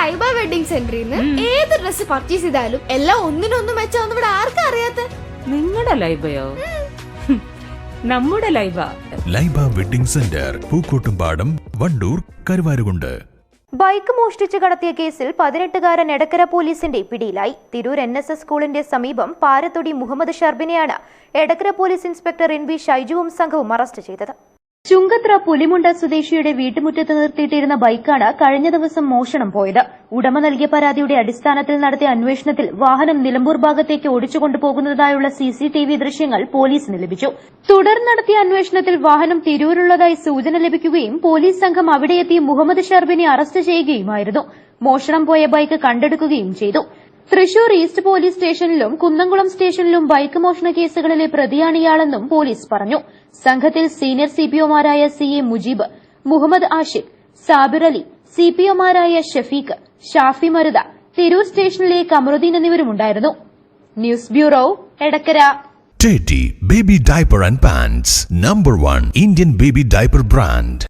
Laiba wedding സെന്ററിൽ നിന്ന് ഏത് ഡ്രസ് പർച്ചേസ് ചെയ്താലും എല്ലാം ഒന്നിനൊന്നും മെച്ചാന്ന് ഇവിടെ ആർക്കും അറിയാത്ത? നിങ്ങളുടെ ലൈബയോ? നമ്മുടെ Laiba. Laiba wedding centre Pookkottumpadam Wandoor Karuvarakundu. Bike മോഷ്ടിച്ചു കടത്തിയ കേസിൽ പതിനെട്ടുകാരൻ എടക്കര പോലീസിന്റെ പിടിയിലായി. തിരൂർ എൻ എസ് എസ് സ്കൂളിന്റെ സമീപം Parathodi Muhammad ഷർബിനെയാണ് Edakkara police inspector N V ഷൈജുവും സംഘവും അറസ്റ്റ് ചെയ്തത്. ചുങ്കത്ര പുലിമുണ്ട സ്വദേശിയുടെ വീട്ടുമുറ്റത്ത് നിർത്തിയിട്ടിരുന്ന ബൈക്കാണ് കഴിഞ്ഞ ദിവസം മോഷണം പോയത്. ഉടമ നൽകിയ പരാതിയുടെ അടിസ്ഥാനത്തിൽ നടത്തിയ അന്വേഷണത്തിൽ വാഹനം നിലമ്പൂർ ഭാഗത്തേക്ക് ഓടിച്ചുകൊണ്ടുപോകുന്നതായുള്ള സിസിടിവി ദൃശ്യങ്ങൾ പോലീസിന് ലഭിച്ചു. തുടർന്ന് നടത്തിയ അന്വേഷണത്തിൽ വാഹനം തിരൂരുള്ളതായി സൂചന ലഭിക്കുകയും പോലീസ് സംഘം അവിടെയെത്തി മുഹമ്മദ് ഷർബിനെ അറസ്റ്റ് ചെയ്യുകയുമായിരുന്നു. മോഷണം പോയ ബൈക്ക് കണ്ടെടുക്കുകയും ചെയ്തു. തൃശൂർ ഈസ്റ്റ് പോലീസ് സ്റ്റേഷനിലും കുന്നംകുളം സ്റ്റേഷനിലും ബൈക്ക് മോഷണ കേസുകളിലെ പ്രതിയാണ് ഇയാളെന്നും പോലീസ് പറഞ്ഞു. സംഘത്തിൽ സീനിയർ സിപിഒമാരായ സി എ മുജീബ് മുഹമ്മദ് ആഷിഖ് സാബിർ അലി സിപിഒമാരായ ഷഫീഖ് ഷാഫി മരുദ തിരൂർ സ്റ്റേഷനിലെ Kamaruddeen എന്നിവരുമുണ്ടായിരുന്നു. News bureau Edakkara. Teddy Baby Diaper and Pants. Number one Indian baby diaper brand.